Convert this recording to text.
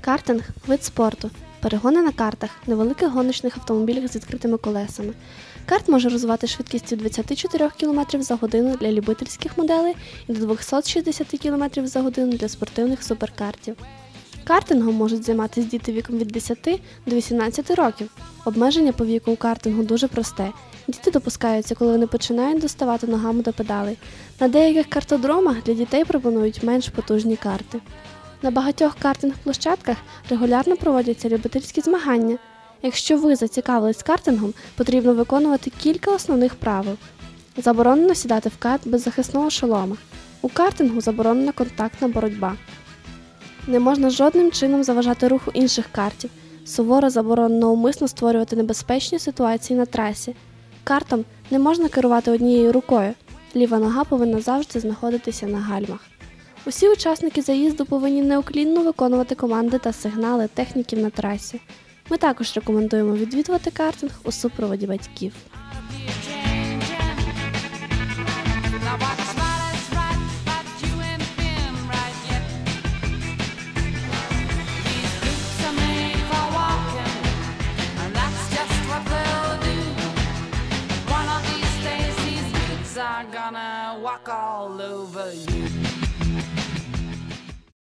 Картинг вид спорту. Перегони на картах, невеликих гоночних автомобілях з відкритими колесами. Карт може розвивати швидкістю 24 км за годину для любительських моделей і до 260 км за годину для спортивних суперкартів. Картингом можуть займатися діти віком від 10 до 18 років. Обмеження по віку у картингу дуже просте. Діти допускаються, коли вони починають доставати ногами до педалей. На деяких картодромах для дітей пропонують менш потужні карти. На багатьох картинг-площадках регулярно проводяться любительські змагання. Якщо ви зацікавились картингом, потрібно виконувати кілька основних правил. Заборонено сідати в карт без захисного шолома. У картингу заборонена контактна боротьба. Не можна жодним чином заважати руху інших картів. Суворо заборонено умисно створювати небезпечні ситуації на трасі. Картом не можна керувати однією рукою. Ліва нога повинна завжди знаходитися на гальмах. Усі учасники заїзду повинні неуклінно виконувати команди та сигнали техніків на трасі. Ми також рекомендуємо відвідувати картинг у супроводі батьків. Walk all over you. Thank you.